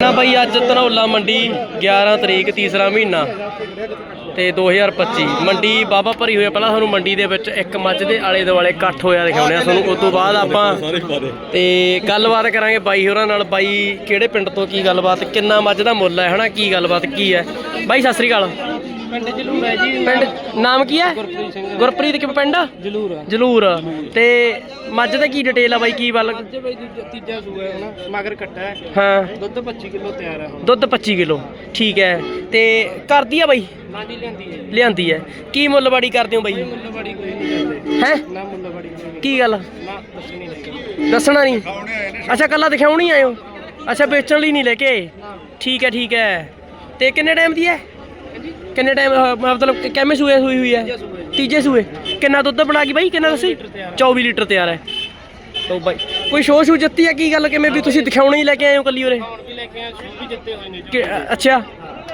ਨਾ ਬਾਈ ਅੱਜ ਧਨੌਲਾ ਮੰਡੀ 11 ਤਰੀਕ ਤੀਸਰਾ ਮਹੀਨਾ ਤੇ 2025 ਮੰਡੀ ਬਾਬਾ ਭਰੀ ਹੋਈ ਪਹਿਲਾਂ ਤੁਹਾਨੂੰ ਮੰਡੀ ਦੇ ਵਿੱਚ ਇੱਕ ਮੱਝ ਦੇ ਆਲੇ ਦੁਆਲੇ ਇਕੱਠ ਹੋਇਆ ਦਿਖਾਉਣੇ ਆ। ਤੁਹਾਨੂੰ ਉਸ ਤੋਂ ਬਾਅਦ ਆਪਾਂ ਤੇ ਗੱਲਬਾਤ ਕਰਾਂਗੇ ਬਾਈ ਹੋਰਾਂ ਨਾਲ। ਬਾਈ, ਕਿਹੜੇ ਪਿੰਡ ਤੋਂ ਕੀ ਗੱਲਬਾਤ? ਕਿੰਨਾ ਮੱਝ ਦਾ ਮੁੱਲ ਹੈ? ਹਨਾ, ਕੀ ਗੱਲਬਾਤ, ਕੀ ਹੈ? ਬਾਈ, ਸਤਿ ਸ੍ਰੀ ਅਕਾਲ। ਪਿੰਡ ਜਲੂਰ ਹੈ ਜੀ। ਪਿੰਡ ਨਾਮ ਕੀ ਹੈ? ਗੁਰਪ੍ਰੀਤ ਸਿੰਘ। ਗੁਰਪ੍ਰੀਤ ਕਿਵੇਂ ਪਿੰਡ? ਜਲੂਰ। ਆ ਜਲੂਰ। ਤੇ ਮੱਝ ਦਾ ਕੀ ਡਿਟੇਲ ਆ ਬਾਈ? ਕੀ ਵੱਲ? ਅੱਜ ਬਈ ਦੂਜਾ ਤੀਜਾ ਸੂਆ ਹੈ ਹੁਣ ਮਗਰ ਕੱਟਾ ਹੈ। ਹਾਂ। ਦੁੱਧ 25 ਕਿਲੋ ਤਿਆਰ ਹੈ ਹੁਣ। ਦੁੱਧ 25 ਕਿਲੋ। ਠੀਕ ਹੈ। ਤੇ ਕਰਦੀ ਆ ਬਾਈ? ਨਾਂਡੀ ਲੈਂਦੀ ਹੈ ਲਿਆਂਦੀ ਹੈ। ਕੀ ਮੁੱਲਵਾੜੀ ਕਰਦੇ ਹੋ ਬਾਈ? ਮੁੱਲ ਬੜੀ ਕੋਈ ਨਹੀਂ ਕਰਦੇ। ਹੈ? ਨਾ ਮੁੱਲ ਬੜੀ ਕੋਈ ਨਹੀਂ। ਕੀ ਗੱਲ? ਨਾ ਦੱਸਣੀ ਨਹੀਂ ਦੱਸਣਾ ਨਹੀਂ? ਅੱਛਾ ਕੱਲਾ ਦਿਖਾਉਣੀ ਆਇਓ ਅੱਛਾ ਵੇਚਣ ਲਈ ਨਹੀਂ ਲੈ ਕੇ? ਠੀਕ ਹੈ ਠੀਕ ਹੈ। ਤੇ ਕਿੰਨੇ ਟਾਈਮ ਦੀ ਹੈ? ਕਿੰਨੇ ਟਾਈਮ ਮਤਲਬ ਕਿ ਕਿੰਨੇ ਸੂਏ ਹੋਈ ਹੋਈ ਹੈ? ਤੀਜੇ ਸੂਏ। ਕਿੰਨਾ ਦੁੱਧ ਬਣਾ ਗਈ ਬਾਈ? ਕਿੰਨਾ ਦੱਸੀ? 24 ਲੀਟਰ ਤਿਆਰ ਹੈ। ਤੋ ਬਾਈ ਕੋਈ ਸ਼ੋਅ ਸ਼ੂ ਜਿੱਤੀ ਹੈ? ਕੀ ਗੱਲ ਕਿਵੇਂ ਵੀ ਤੁਸੀਂ ਦਿਖਾਉਣੀ ਹੀ ਲੈ ਕੇ ਆਏ ਹੋ ਕੱਲੀ ਉਰੇ? ਅੱਛਾ।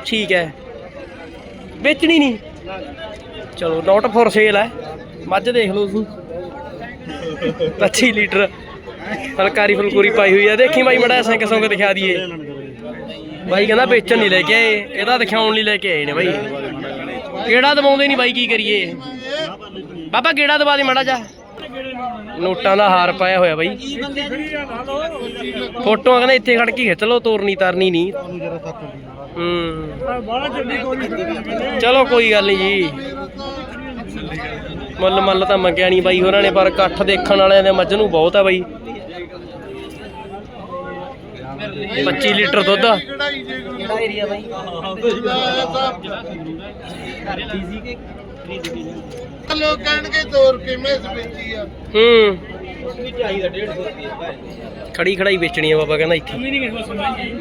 ਠੀਕ ਹੈ। ਵੇਚਣੀ ਨਹੀਂ? ਚਲੋ ਨੋਟ ਫॉर ਸੇਲ ਹੈ। ਮੱਝ ਦੇਖ ਲਓ ਤੁਸੀਂ। 25 ਲੀਟਰ। ਫਲਕਾਰੀ ਫਲਕੂਰੀ ਪਾਈ ਹੋਈ ਹੈ। ਦੇਖੀ ਬਾਈ ਮੜਾ ਸਿੰਘ ਸੰਗ ਦਿਖਾ ਦਈਏ। ਬਾਈ ਕਹਿੰਦਾ ਵੇਚਣ ਨਹੀਂ ਲੈ ਕੇ ਆਏ, ਇਹਦਾ ਦਿਖਾਉਣ ਲਈ ਲੈ ਕੇ ਆਏ ਨੇ ਬਾਈ। ਕਿਹੜਾ ਦਵਾਉਂਦੇ ਨਹੀਂ ਬਾਈ, ਕੀ ਕਰੀਏ? ਬਾਬਾ ਕਿਹੜਾ ਦਵਾ ਦੇ ਮੜਾ ਜਾ ਨੋਟਾਂ ਦਾ ਹਾਰ ਪਾਇਆ ਹੋਇਆ ਬਾਈ। ਫੋਟੋਆਂ ਕਹਿੰਦੇ ਇੱਥੇ ਖੜ ਕੇ ਖਿੱਚ ਲਓ, ਤੋਰਨੀ ਤਰਨੀ ਨਹੀਂ। ਹੂੰ। ਚਲੋ ਕੋਈ ਗੱਲ ਨਹੀਂ ਜੀ। ਮੁੱਲ ਮੱਲ ਤਾਂ ਮੰਗਿਆ ਨਹੀਂ ਬਾਈ, ਹੋਰਾਂ ਨੇ, ਪਰ ਇਕੱਠ ਦੇਖਣ ਵਾਲਿਆਂ ਦੇ ਮੱਝ ਨੂੰ ਬਹੁਤ ਆ ਬਾਈ। 25 ਲੀਟਰ ਦੁੱਧ। ਕਿਹੜਾ ਏਰੀਆ ਬਾਈ ਲੋਕ ਕਹਿਣਗੇ ਤੋਰ ਕਿਵੇਂ ਵੇਚੀ ਆ ਹੂੰ ਚਾਹੀਦਾ 150 ਰੁਪਏ ਖੜੀ ਖੜਾਈ ਵੇਚਣੀ ਆ ਬਾਬਾ ਕਹਿੰਦਾ ਇੱਥੇ। ਨਹੀਂ ਕਿਸੇ ਸਮਝ ਨਹੀਂ